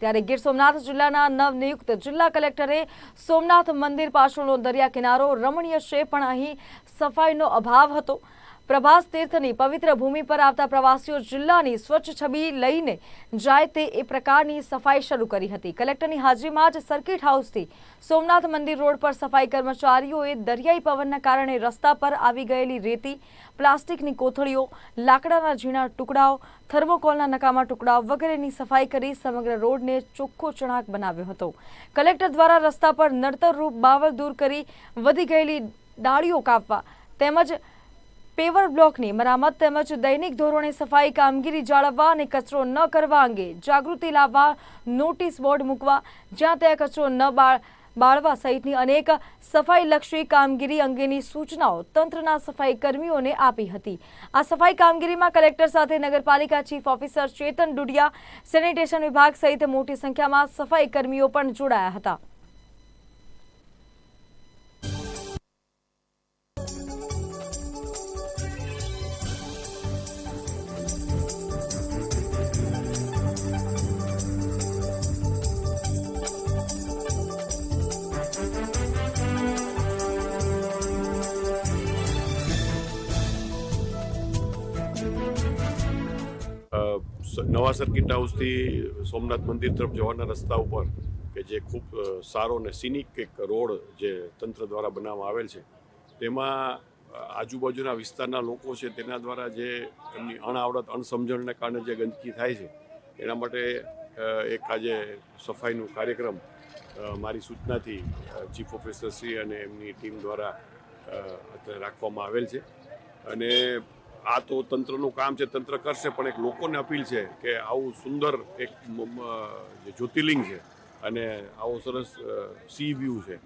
ત્યારે ગીર સોમનાથ જિલ્લાના નવનિયુક્ત જિલ્લા કલેક્ટરે સોમનાથ મંદિર પાછળનો દરિયા કિનારો રમણીય છે, પણ અહીં સફાઈનો અભાવ હતો. પ્રભાસ તીર્થની પવિત્ર ભૂમિ પર આવતા પ્રવાસીઓ જિલ્લાની સ્વચ્છ છબી લઈને જાય તે એ પ્રકારની સફાઈ શરૂ કરી હતી. કલેક્ટરની હાજરીમાં જ સર્કિટ હાઉસથી સોમનાથ મંદિર રોડ પર સફાઈ કર્મચારીઓએ દરિયાઈ પવનના કારણે રસ્તા પર આવી ગયેલી રેતી, પ્લાસ્ટિકની કોથળીઓ, લાકડાના ઝીણા ટુકડાઓ, થર્મોકોલના નકામા ટુકડાઓ વગેરેની સફાઈ કરી સમગ્ર રોડને ચોખ્ખો ચણાક બનાવ્યો હતો. કલેક્ટર દ્વારા રસ્તા પર નડતરરૂપ બાવલ દૂર કરી વધી ગયેલી ડાળીઓ કાપવા તેમજ પેવર બ્લોકની મરામત તેમજ દૈનિક ધોરણે સફાઈ કામગીરી જાળવવા અને કચરો ન કરવા અંગે જાગૃતિ લાવવા નોટિસ બોર્ડ મૂકવા, જ્યાં ત્યાં કચરો ન બાળ, બાળવા સહિતની અનેક સફાઈલક્ષી કામગીરી અંગેની સૂચનાઓ તંત્રના સફાઈ કર્મીઓને આપી હતી. આ સફાઈ કામગીરીમાં કલેક્ટર સાથે નગરપાલિકા chief officer Chetan Dudiya, sanitation વિભાગ સહિત મોટી સંખ્યામાં સફાઈ કર્મીઓ પણ જોડાયા હતા. નવા સર્કિટ હાઉસથી સોમનાથ મંદિર તરફ જવાના રસ્તા ઉપર, કે જે ખૂબ સારો અને સિનિક એક રોડ જે તંત્ર દ્વારા બનાવવામાં આવેલ છે, તેમાં આજુબાજુના વિસ્તારના લોકો છે તેના દ્વારા જે એમની અણઆવડત અણસમજણને કારણે જે ગંદકી થાય છે, એના માટે એક આજે સફાઈનું કાર્યક્રમ મારી સૂચનાથી ચીફ ઓફિસર અને એમની ટીમ દ્વારા રાખવામાં આવેલ છે. અને આ તો તંત્રનું કામ છે, તંત્ર કરશે, પણ એક લોકોને અપીલ છે કે આવું સુંદર એક જ્યોતિર્લિંગ છે અને આવો સરસ સી વ્યૂ છે.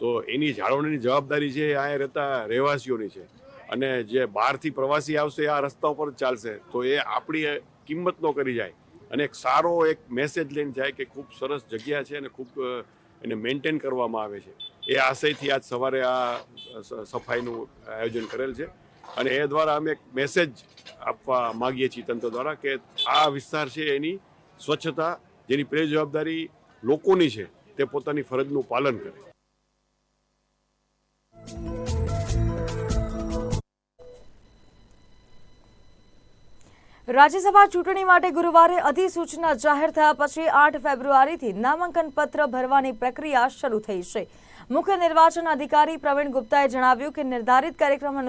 તો એની જાળવણીની જવાબદારી છે અહીંયા રહેતા રહેવાસીઓની છે અને જે બહારથી પ્રવાસી આવશે, આ રસ્તા ઉપર ચાલશે, તો એ આપણી કિંમત ન કરી જાય. અને એક સારો એક મેસેજ લઈને જાય કે ખૂબ સરસ જગ્યા છે અને ખૂબ એને મેન્ટેન કરવામાં આવે છે. એ આશયથી આજ સવારે આ સફાઈનું આયોજન કરેલ છે. અને એ દ્વારા અમે એક મેસેજ આપવા માગીએ છીએ તંત્ર દ્વારા કે આ વિસ્તાર છે એની સ્વચ્છતા, જેની પ્રે જવાબદારી લોકોની છે, તે પોતાની ફરજનું પાલન કરે. રાજ્યસભા ચૂંટણી માટે ગુરુવારે અધિસૂચના જાહેર થયા પછી આઠ ફેબ્રુઆરીથી નામાંકન પત્ર ભરવાની પ્રક્રિયા શરૂ થઈ છે. મુખ્ય નિર્વાચન અધિકારી પ્રવીણ ગુપ્તાએ જણાવ્યું કે નિર્ધારિત કાર્યક્રમ